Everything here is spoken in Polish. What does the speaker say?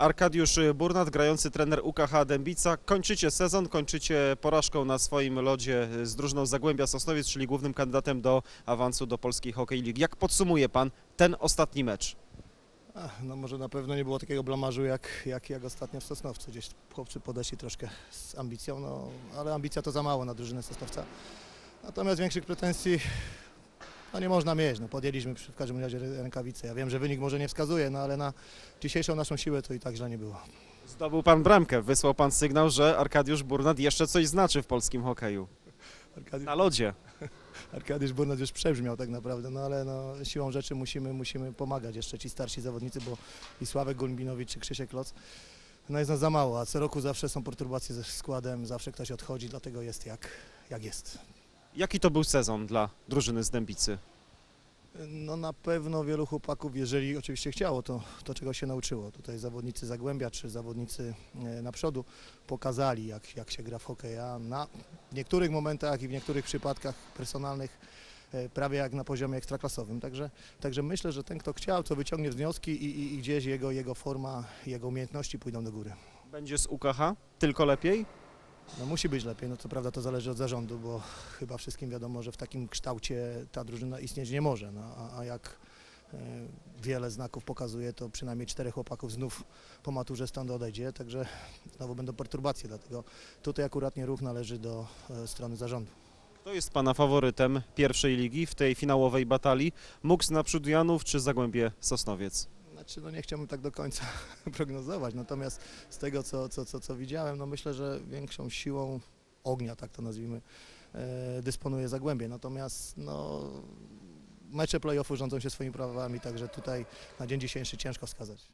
Arkadiusz Burnat, grający trener UKH Dębica. Kończycie sezon, kończycie porażką na swoim lodzie z drużyną Zagłębia Sosnowiec, czyli głównym kandydatem do awansu do Polskiej Hokej Ligi. Jak podsumuje pan ten ostatni mecz? Ach, no może na pewno nie było takiego blamarzu jak, jak, jak ostatnio w Sosnowcu. Gdzieś chłopcy podeszli troszkę z ambicją, no, ale ambicja to za mało na drużynę Sosnowca. Natomiast większych pretensji no, nie można mieć. No, podjęliśmy w każdym razie rę- rękawice. Ja wiem, że wynik może nie wskazuje, no, ale na dzisiejszą naszą siłę to i tak źle nie było. Zdobył pan bramkę, wysłał pan sygnał, że Arkadiusz Burnat jeszcze coś znaczy w polskim hokeju. Arkadiusz, Na lodzie. Arkadiusz Burnat już przebrzmiał tak naprawdę, no ale no, siłą rzeczy musimy, musimy pomagać jeszcze ci starsi zawodnicy, bo i Sławek Golubinowicz czy Krzysiek Loc, no jest nas za mało, a co roku zawsze są perturbacje ze składem, zawsze ktoś odchodzi, dlatego jest jak, jak jest. Jaki to był sezon dla drużyny z Dębicy? No na pewno wielu chłopaków, jeżeli oczywiście chciało, to, to czego się nauczyło. Tutaj zawodnicy Zagłębia czy zawodnicy e, na przodu pokazali, jak, jak się gra w hokeja. Na niektórych momentach i w niektórych przypadkach personalnych e, prawie jak na poziomie ekstraklasowym. Także, także myślę, że ten, kto chciał, to wyciągnie wnioski i, i, i gdzieś jego, jego forma, jego umiejętności pójdą do góry. Będzie z UKH tylko lepiej? No musi być lepiej, no co prawda to zależy od zarządu, bo chyba wszystkim wiadomo, że w takim kształcie ta drużyna istnieć nie może, no, a, a jak e, wiele znaków pokazuje, to przynajmniej czterech chłopaków znów po maturze stąd odejdzie, także znowu będą perturbacje, dlatego tutaj akuratnie ruch należy do e, strony zarządu. Kto jest pana faworytem pierwszej ligi w tej finałowej batalii? Muks naprzód Janów czy Zagłębie Sosnowiec? Znaczy, no nie chciałbym tak do końca prognozować, natomiast z tego, co, co, co, co widziałem, no myślę, że większą siłą ognia, tak to nazwijmy, e, dysponuje Zagłębie. Natomiast no, mecze play-offu rządzą się swoimi prawami, także tutaj na dzień dzisiejszy ciężko wskazać.